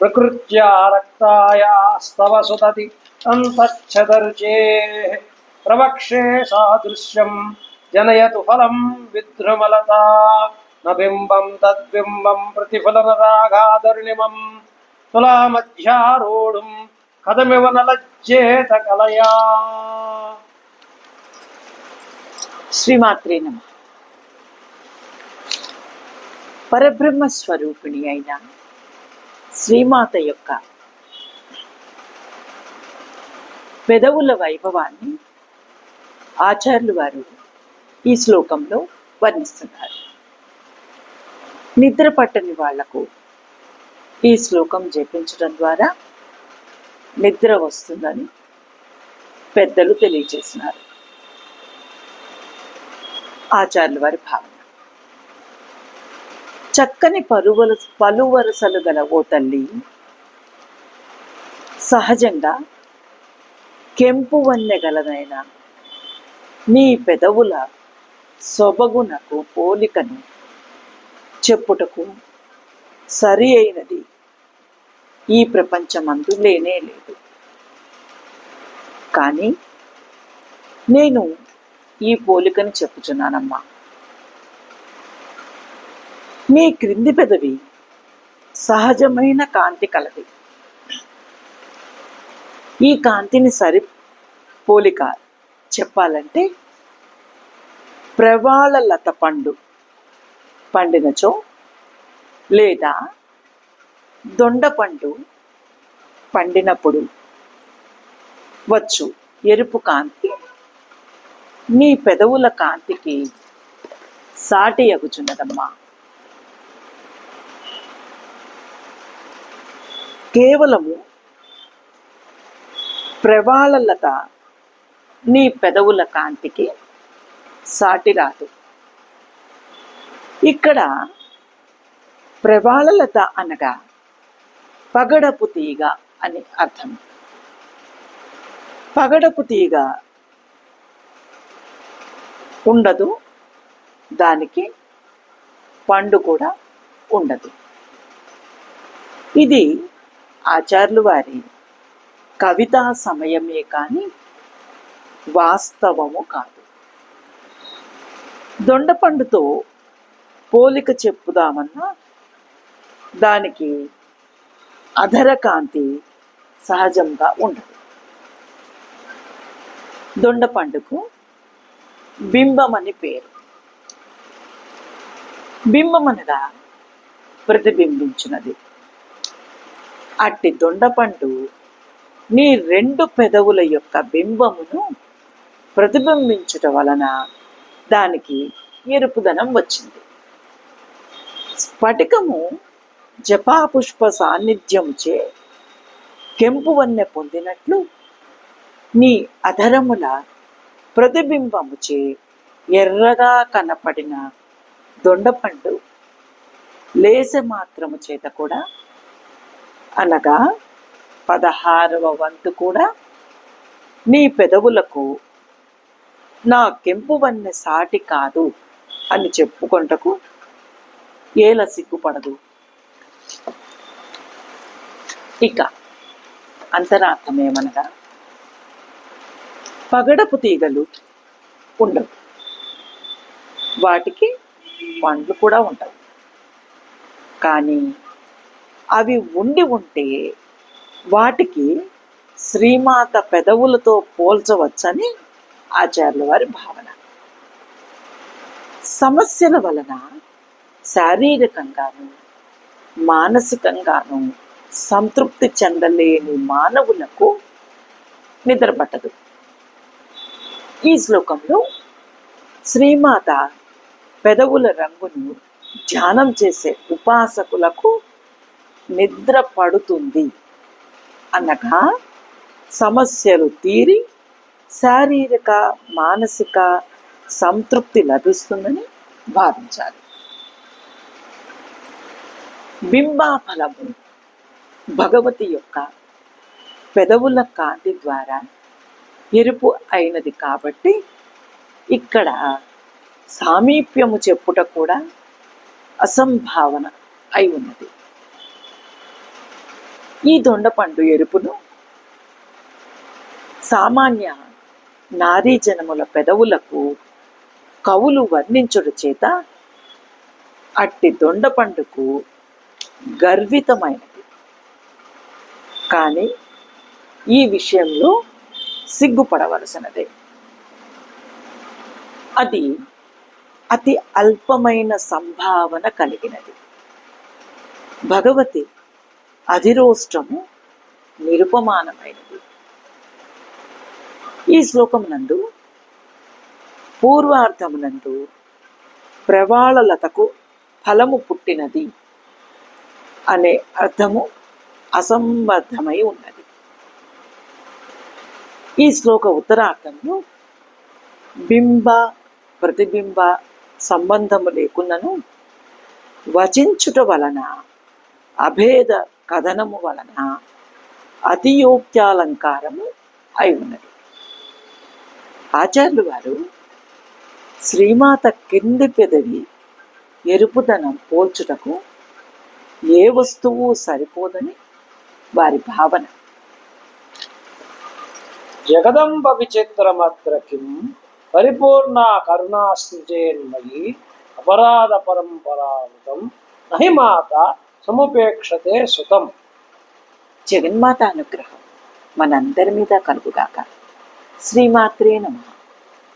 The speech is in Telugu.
ప్రకృత్యా రక్తాయా స్తవ సుతతి అంతచ్చదర్చే ప్రవక్షే సాదృశ్యం జనయతు ఫలం విద్రుమలత న బింబం తద్బింబం ప్రతిఫలన రాగాదర్ణిమం తులామధ్యారూఢం కథమివ నలజ్జేత కలయా శ్రీమాత్రే నమ పరబ్రహ్మ స్వరూపిణి అయిన శ్రీమాత యొక్క పెదవుల వైభవాన్ని ఆచార్యులు వారు ఈ శ్లోకంలో వర్ణిస్తున్నారు. నిద్ర పట్టని వాళ్ళకు ఈ శ్లోకం జపించడం ద్వారా నిద్ర వస్తుందని పెద్దలు తెలియజేసినారు. ఆచార్యుల వారి భావన. చక్కని పరువల పలువరసలు గల ఓ తల్లి సహజంగా కెంపు వన్నె గలదైన నీ పెదవుల సొబగునకు పోలికను చెప్పుటకు సరి అయినది ఈ ప్రపంచమందు లేనే లేదు. కానీ నేను ఈ పోలికను చెప్పుచున్నానమ్మా. మీ క్రింది పెదవి సహజమైన కాంతి కలది. ఈ కాంతిని సరి పోలిక చెప్పాలంటే ప్రవాళ లత పండు పండినచో లేదా దొండ పండు పండినప్పుడు వచ్చు ఎరుపు కాంతి. మీ పెదవుల కాంతికి సాటి అగుచున్నదమ్మా కేవలము ప్రవాళలత నీ పెదవుల కాంతికి సాటి రాదు. ఇక్కడ ప్రవాళలత అనగా పగడపు తీగ అని అర్థం. పగడపు తీగ ఉండదు దానికి పండు కూడా ఉండదు. ఇది ఆచార్యులు వారి కవితా సమయమే కానీ వాస్తవము కాదు. దొండపండుతో పోలిక చెప్పుదామన్నా దానికి అధర కాంతి సహజంగా ఉండదు. దొండపండుకు బింబం అని పేరు. బింబం అనగా ప్రతిబింబించినది. అట్టి దొండపండు నీ రెండు పెదవుల యొక్క బింబమును ప్రతిబింబించుట వలన దానికి ఎరుపుదనం వచ్చింది. స్ఫటికము జపాపుష్ప సాన్నిధ్యముచే కెంపు వన్నె పొందినట్లు నీ అధరముల ప్రతిబింబముచే ఎర్రగా కనపడిన దొండపండు లేస మాత్రము చేత కూడా అనగా పదహారవ వంతు కూడా నీ పెదవులకు నా కెంపు వన్నె సాటి కాదు అని చెప్పుకొంటకు ఏల సిగ్గుపడదు. ఇక అంతరార్థమేమనగా పగడపు తీగలు ఉండవు. వాటికి పండ్లు కూడా ఉండవు. కానీ అవి ఉండి ఉంటే వాటికి శ్రీమాత పెదవులతో పోల్చవచ్చని ఆచార్యుల వారి భావన. సమస్యల వలన శారీరకంగాను మానసికంగాను సంతృప్తి చెందలేని మానవులకు నిద్ర పట్టదు ఈ శ్లోకంలో శ్రీమాత పెదవుల రంగును ధ్యానం చేసే ఉపాసకులకు నిద్ర పడుతుంది అనగా సమస్యలు తీరి శారీరక మానసిక సంతృప్తి లభిస్తుందని భావించాలి. బింబాఫలము భగవతి యొక్క పెదవుల కాంతి ద్వారా ఎరుపు అయినది కాబట్టి ఇక్కడ సామీప్యము చెప్పుట కూడా అసంభావన అయి ఉన్నది. ఈ దొండపండు ఎరుపును సామాన్య నారీ జనముల పెదవులకు కవులు వర్ణించుడు చేత అట్టి దొండపండుకు గర్వితమైనది. కానీ ఈ విషయంలో సిగ్గుపడవలసినదే. అది అతి అల్పమైన సంభావన కలిగినది. భగవతి అధిరోష్టము నిరుపమానమైనది. ఈ శ్లోకమునందు పూర్వార్థమునందు ప్రవాళలతకు ఫలము పుట్టినది అనే అర్థము అసంబద్ధమై ఉన్నది. ఈ శ్లోక ఉత్తరార్థంలో బింబ ప్రతిబింబ సంబంధము లేకున్నను వచించుట వలన అభేద కథనము వలన అతియోక్త్యాలంకారము అయి ఉన్నది. ఆచార్యులు వారు శ్రీమాత కింది పెదవి ఎరుపుదనం పోల్చుటకు ఏ వస్తువు సరిపోదని వారి భావన. జగదంబ విచిత్రమత్ర కిం పరిపూర్ణ కరుణాశ్రిజేన్మయి అపరాధ పరంపరావృతం నహి మాత సముపేక్షతే సుతం. జగన్మాత అనుగ్రహం మనందరి మీద కలుగుగాక. శ్రీమాత్రే నమః.